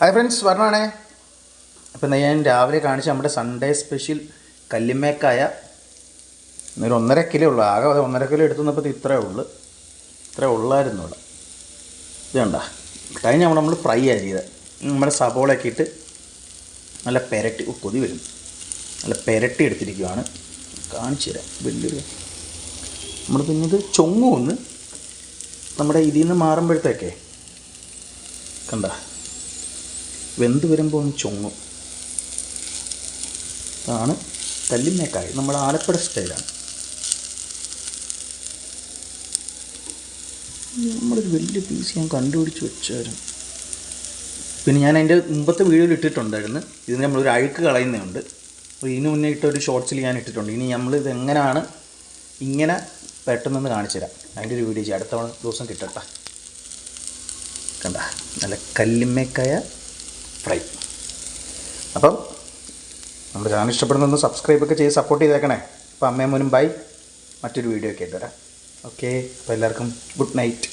Hi friends പറഞ്ഞാണേ അപ്പം ഞാൻ രാവിലെ കാണിച്ച നമ്മുടെ സൺഡേ സ്പെഷ്യൽ കല്ലിമേക്കായ ഒരു ഒന്നര കിലോ ഉള്ളു. ആകെ ഒന്നര കിലോ എടുത്തു വന്നപ്പോൾ ഇത്രേ ഉള്ളു. ഇത്രേ ഉള്ളായിരുന്നു ഇവിടെ. ഇത് കണ്ട? കഴിഞ്ഞ നമ്മൾ നമ്മൾ ഫ്രൈ ആണ് ചെയ്തത്. നമ്മുടെ സബോളയൊക്കെ ഇട്ട് നല്ല പെരട്ടി കൊതി വരും നല്ല പെരട്ടി എടുത്തിരിക്കുകയാണ് കാണിച്ചു തരാം. വലിയൊരു നമ്മൾ പിന്നെ ഇത് ചൊങ്ങു ഒന്ന്. നമ്മുടെ ഇതിൽ നിന്ന് മാറുമ്പോഴത്തേക്കേ. കണ്ട? വെന്ത് വരുമ്പോൾ ഒന്ന് ചൊങ്ങും. അതാണ് കല്ലിമേക്കായ നമ്മൾ ആലപ്പുഴ സ്റ്റൈലാണ്. നമ്മളൊരു വലിയ പീസ് ഞാൻ കണ്ടുപിടിച്ച് വെച്ചായിരുന്നു. പിന്നെ ഞാൻ അതിന്റെ മുമ്പത്തെ വീഡിയോയിൽ ഇട്ടിട്ടുണ്ടായിരുന്നു. ഇതിന് നമ്മളൊരു അഴുക്ക് കളയുന്നുണ്ട് അപ്പോൾ ഇതിന് മുന്നേ ഇട്ട ഒരു ഷോർട്സിൽ ഞാൻ ഇട്ടിട്ടുണ്ട്. ഇനി നമ്മൾ ഇത് എങ്ങനെയാണ് ഇങ്ങനെ പെട്ടെന്നൊന്ന് കാണിച്ചു തരാം അതിന്റെ ഒരു വീഡിയോ ചെയ്യാം. അടുത്ത ദിവസം കിട്ടട്ടെ. കണ്ട നല്ല കല്ലിമ്മേക്കായ ഫ്രൈ. അപ്പം നമ്മുടെ ചാനൽ ഇഷ്ടപ്പെടുന്നൊന്ന് സബ്സ്ക്രൈബ് ഒക്കെ ചെയ്ത് സപ്പോർട്ട് ചെയ്തേക്കണേ. അപ്പോൾ അമ്മയും മോനും ബൈ മറ്റൊരു വീഡിയോ ഒക്കെ ആയിട്ട് വരാം. ഓക്കെ അപ്പോൾ എല്ലാവർക്കും ഗുഡ് നൈറ്റ്